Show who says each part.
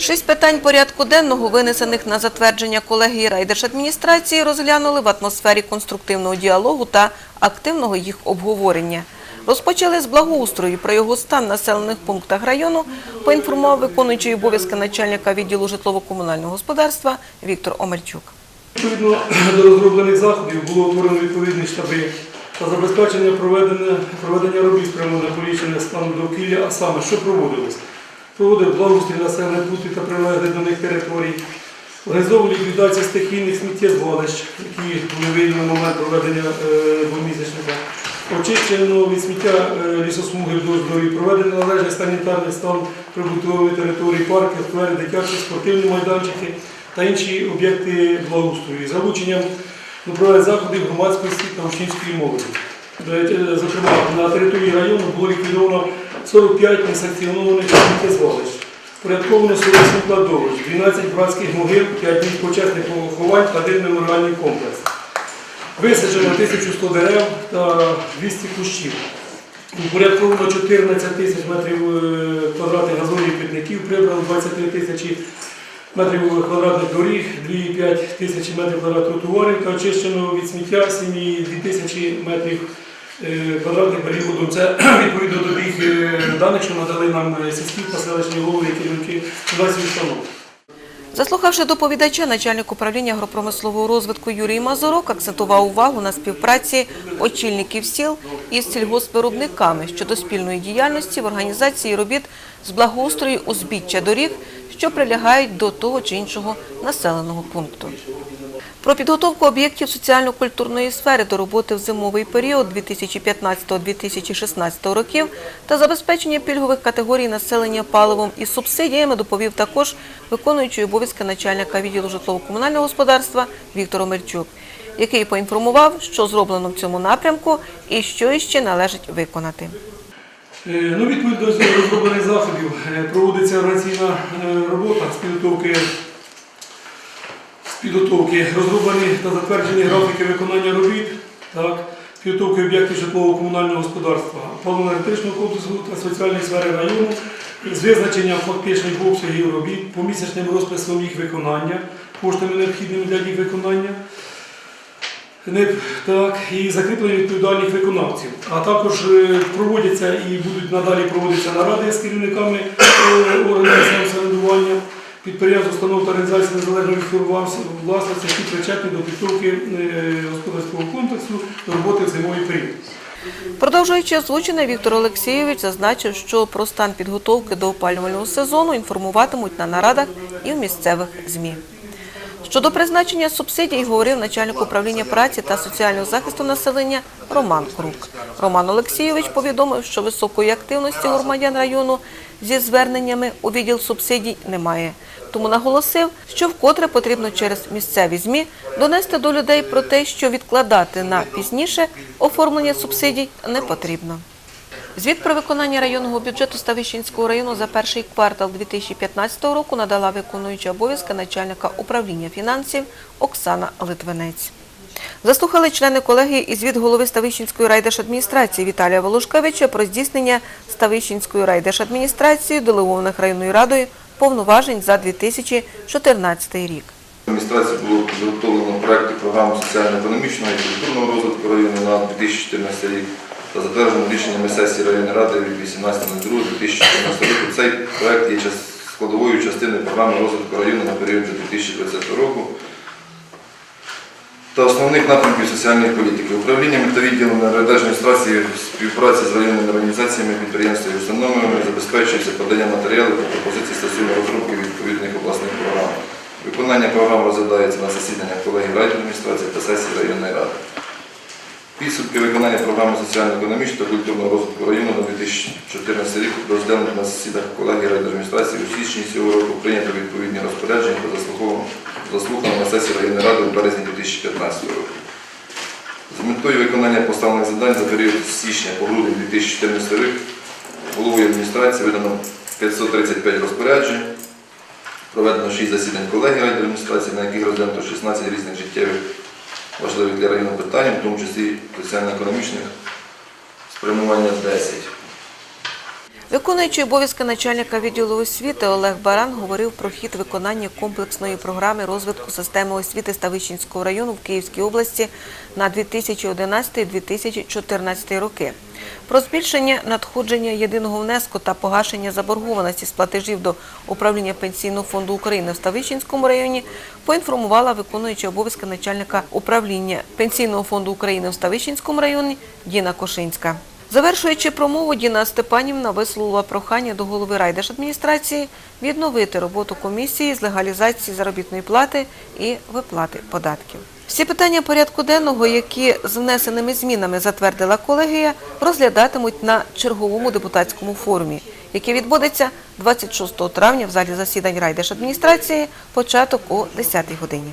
Speaker 1: Шість питань порядку денного, винесених на затвердження колегії райдержадміністрації, розглянули в атмосфері конструктивного діалогу та активного їх обговорення. Розпочали з благоустрою. Про його стан в населених пунктах району поінформував виконуючий обов'язки начальника відділу житлово-комунального господарства Віктор Омельчук.
Speaker 2: Відповідно до розроблених заходів було утворено відповідні штаби та забезпечення проведення, проведення робіт спрямовано на поліпшення стану довкілля, а саме, що проводилось? Проводив благоустрій населених пунктів та прилеглих до них територій, організовував ліквідацію стихійних сміттєзвалищ, які були виявлені на момент проведення е, двомісячника, очищено від сміття е, лісосмуги вдовж доріг, проведено належний санітарний стан прибутової території, парки, сквери, дитячі, спортивні майданчики та інші об'єкти благоустрою, залученням проведення заходів громадськості та учнівської молоді. Е, Зокрема, на території району було ліквідовано 45 несанкціонованих сміттєзвалищ, порядковано 47 кладовищ, 12 братських могил, 5 місць почесних поховань та один меморіальний комплекс. Висаджено 1100 дерев та 200 кущів. Упорядковано 14 тисяч метрів е, квадратних газонів квітників, прибрано 23 тисячі метрів квадратних доріг, 2,5 тисячі метрів квадратних тротуарів та очищено від сміття 7,2 тисячі метрів квадратних берегів. Це відповідно до тих е, даних, що надали нам е, сільські та голови і керівники фінансових установ.
Speaker 1: Заслухавши доповідача, начальник управління агропромислового розвитку Юрій Мазурок акцентував увагу на співпраці очільників сіл із сільгоспвиробниками щодо спільної діяльності в організації робіт з благоустрою узбіччя доріг, що прилягають до того чи іншого населеного пункту. Про підготовку об'єктів соціально-культурної сфери до роботи в зимовий період 2015-2016 років та забезпечення пільгових категорій населення паливом і субсидіями доповів також виконуючий обов'язки начальника відділу житлово-комунального господарства Віктор Омельчук, який поінформував, що зроблено в цьому напрямку і що іще належить виконати.
Speaker 2: Е, Ну, відповідно до розроблених заходів е, проводиться організаційна е, робота з підготовки, підготовки розроблені та затверджені графіки виконання робіт, так, підготовки об'єктів житлово-комунального господарства, паливно-електричного комплексу та соціальної сфери району, з визначенням фактичних обсягів робіт, помісячним розписом їх виконання, коштами необхідними для їх виконання. Так, і закріплення відповідальних виконавців. А також е, проводяться і будуть надалі проводитися наради з керівниками е, органів підприємств, установ та організацій незалежної від власності, які причетні до підготовки е, господарського комплексу до роботи в зимовий період.
Speaker 1: Продовжуючи озвучене, Віктор Олексійович зазначив, що про стан підготовки до опалювального сезону інформуватимуть на нарадах і в місцевих ЗМІ. Щодо призначення субсидій говорив начальник управління праці та соціального захисту населення Роман Крук. Роман Олексійович повідомив, що високої активності громадян району зі зверненнями у відділ субсидій немає. Тому наголосив, що вкотре потрібно через місцеві ЗМІ донести до людей про те, що відкладати на пізніше оформлення субсидій не потрібно. Звіт про виконання районного бюджету Ставищенського району за перший квартал 2015 року надала виконуюча обов'язки начальника управління фінансів Оксана Литвинець. Заслухали члени колегії і звіт голови Ставищенської райдержадміністрації Віталія Волошкевича про здійснення Ставищенської райдержадміністрації делегованих районною радою повноважень за 2014 рік.
Speaker 3: Адміністрації було підготовлено проекти програми соціально-економічного і культурного розвитку району на 2014 рік та затверджено рішеннями сесії районної ради від 18.02.2014 року. Цей проект є складовою частиною програми розвитку району на період до 2020 року та основних напрямків соціальної політики. Управління та відділами в співпраці з районними організаціями, підприємствами і установами забезпечується подання матеріалів та пропозицій стосовно розробки відповідних обласних програм. Виконання програм розглядається на засіданнях колегії райдержадміністрації та сесії районної ради. Підсумки виконання програми соціально-економічного та культурного розвитку району на 2014 рік розглянуті на засіданнях колегії райдержадміністрації у січні цього року, прийнято відповідні розпорядження та заслухано на сесії районної ради у березні 2015 року. З метою виконання поставлених завдань за період з січня по грудень 2014 рік головою адміністрації видано 535 розпоряджень, проведено 6 засідань колегії райдержадміністрації, на яких розглянуто 16 різних життєвих важливих для району питань, в тому числі соціально-економічних спрямування 10.
Speaker 1: Виконуючий обов'язки начальника відділу освіти Олег Баран говорив про хід виконання комплексної програми розвитку системи освіти Ставищенського району в Київській області на 2011-2014 роки. Про збільшення надходження єдиного внеску та погашення заборгованості з платежів до управління Пенсійного фонду України в Ставищенському районі поінформувала виконуюча обов'язки начальника управління Пенсійного фонду України в Ставищенському районі Діна Кошинська. Завершуючи промову, Діна Степанівна висловила прохання до голови райдержадміністрації відновити роботу комісії з легалізації заробітної плати і виплати податків. Всі питання порядку денного, які з внесеними змінами затвердила колегія, розглядатимуть на черговому депутатському форумі, який відбудеться 26 травня в залі засідань райдержадміністрації, початок о 10 годині.